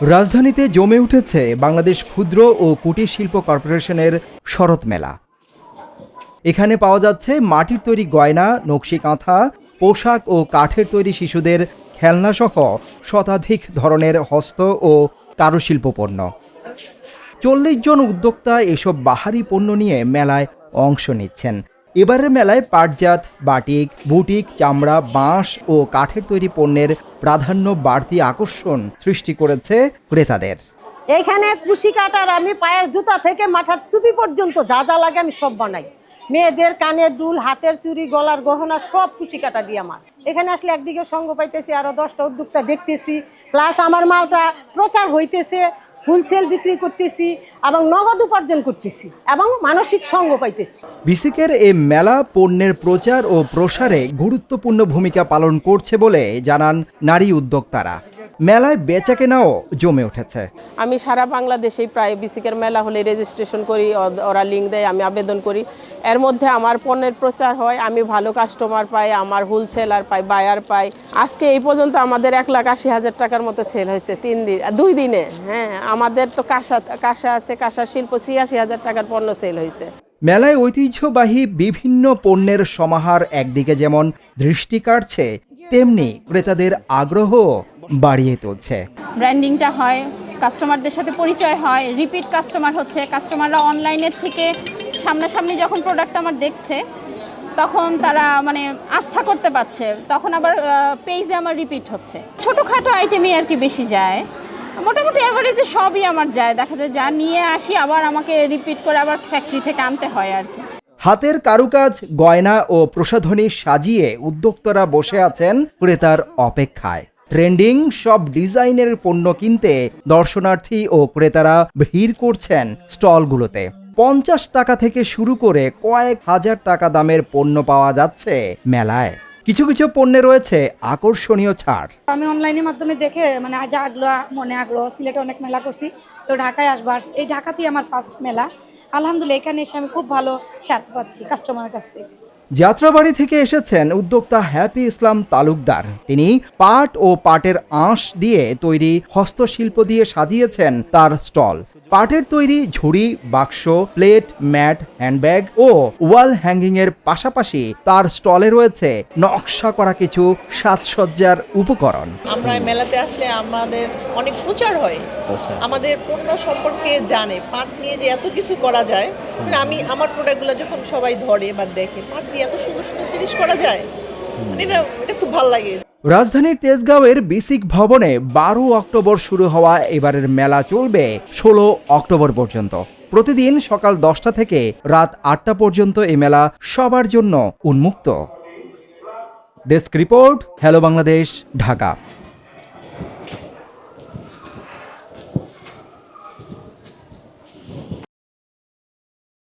রাজধানীতে জমে উঠেছে বাংলাদেশ ক্ষুদ্র ও কুটির শিল্প কর্পোরেশনের শরৎ মেলা। এখানে পাওয়া যাচ্ছে মাটির তৈরি গয়না, নকশি কাঁথা, পোশাক ও কাঠের তৈরি শিশুদের খেলনাসহ শতাধিক ধরনের হস্ত ও কারুশিল্প পণ্য। চল্লিশ জন উদ্যোক্তা এসব বাহারি পণ্য নিয়ে মেলায় অংশ নিচ্ছেন। এবারের মেলায় পাটজাত, বাটিক, বুটিক, চামড়া, বাঁশ ও কাঠের তৈরি পণ্যের প্রাধান্য বাড়তি আকর্ষণ সৃষ্টি করেছে ক্রেতাদের। এইখানে কুশি কাটার আমি পায়ের জুতা থেকে মাথার টুপি পর্যন্ত যা যা লাগে আমি সব বানাই। মেয়েদের কানের দুল, হাতের চুরি গলার গহনা সব কুশি কাটা দিয়ে আমার। এখানে আসলে একদিকে সঙ্গ পাইতেছি, আরও দশটা উদ্যোক্তা দেখতেছি প্লাস আমার মালটা প্রচার হইতেছে। হোলসেল বিক্রি করতেছি এবং নগদ উপার্জন করতেছি এবং মানসিক সঙ্গ পাইতেছি। বিসিকের এই মেলা পণ্যের প্রচার ও প্রসারে গুরুত্বপূর্ণ ভূমিকা পালন করছে বলে জানান নারী উদ্যোক্তারা। মেলায় বেচাকেনাও জমে উঠেছে। আমি সারা বাংলাদেশেই প্রায় বিসিকের মেলা হলে রেজিস্ট্রেশন করি ওরা লিঙ্ক দেয় আমি আবেদন করি। এর মধ্যে আমার পণ্যের প্রচার হয় আমি ভালো কাস্টমার পাই আমার হোলসেলার পাই বায়ার পাই। আজকে এই পর্যন্ত আমাদের এক লাখ আশি হাজার টাকার মতো সেল হয়েছে তিন দিন দুই দিনে। হ্যাঁ আমাদের তো কাঁসা কাঁসা আছে কাঁসা শিল্প ছিয়াশি হাজার টাকার পণ্য সেল হয়েছে। মেলায় ঐতিহ্যবাহী বিভিন্ন পণ্যের সমাহার একদিকে যেমন দৃষ্টি কাটছে তেমনি ক্রেতাদের আগ্রহ বাড়িয়ে তুলছে। ব্র্যান্ডিংটা হয়, কাস্টমারদের সাথে পরিচয় হয়, রিপিট কাস্টমার হচ্ছে, কাস্টমাররা অনলাইনের থেকে সামনাসামনি যখন প্রোডাক্ট আমার দেখছে, তখন তারা মানে আস্থা করতে পারছে, তখন আবার পেজে আমার রিপিট হচ্ছে। ছোটোখাটো আইটেমই আর কি বেশি যায়। মোটামুটি অ্যাভারেজে সবই আমার যায়। দেখা যায় যা নিয়ে আসি, আবার আমাকে রিপিট করে আবার ফ্যাক্টরি থেকে আনতে হয় আর কি। হাতের কারুকাজ, গয়না ও প্রসাধনী সাজিয়ে উদ্যোক্তারা বসে আছেন ক্রেতার অপেক্ষায়। ট্রেন্ডিং সব ডিজাইনের পণ্য কিনতে দর্শনার্থী ও ক্রেতারা ভিড় করছেন স্টলগুলোতে। পঞ্চাশ টাকা থেকে শুরু করে কয়েক হাজার টাকা দামের পণ্য পাওয়া যাচ্ছে মেলায়। কিছু কিছু পণ্যে রয়েছে আকর্ষণীয় ছাড়। আমি অনলাইনের মাধ্যমে দেখে মানে আজ আগ্রহ মনে আগ্রহ সিলেটে অনেক মেলা করছি, তো ঢাকায় আসব। আর এই ঢাকাতেই আমার ফার্স্ট মেলা। আলহামদুলিল্লাহ, এখানে এসে আমি খুব ভালো স্বাদ পাচ্ছি কাস্টমারের কাছ থেকে। যাত্রাবাড়ি থেকে এসেছেন উদ্যোক্তা হ্যাপি ইসলাম তালুকদার। তিনি পাট ও পাটের আঁশ দিয়ে তৈরি হস্তশিল্প দিয়ে সাজিয়েছেন তার স্টল। পাটের তৈরি ঝুড়ি বাক্স প্লেট ম্যাট হ্যান্ডব্যাগ ও ওয়াল হ্যাঙ্গিং এর পাশাপাশি তার স্টলে রয়েছে নকশা করা কিছু সাজসজ্জার উপকরণ। আমরা মেলাতে আসলে আমাদের অনেক প্রচার হয়। আমাদের পণ্য সম্পর্কে জানে পাট নিয়ে যে এত কিছু করা যায় মানে আমি আমার প্রোডাক্টগুলো যখন সবাই ধরে বা দেখে পাট দিয়ে এত সুন্দর সুন্দর জিনিস করা যায়? মানে এটা এটা খুব ভালো লাগে। রাজধানীর তেজগাঁওয়ের বিসিক ভবনে বারো অক্টোবর শুরু হওয়া এবারের মেলা চলবে ষোলো অক্টোবর পর্যন্ত। প্রতিদিন সকাল দশটা থেকে রাত আটটা পর্যন্ত এই মেলা সবার জন্য উন্মুক্ত। Desk report, hello Bangladesh, Dhaka.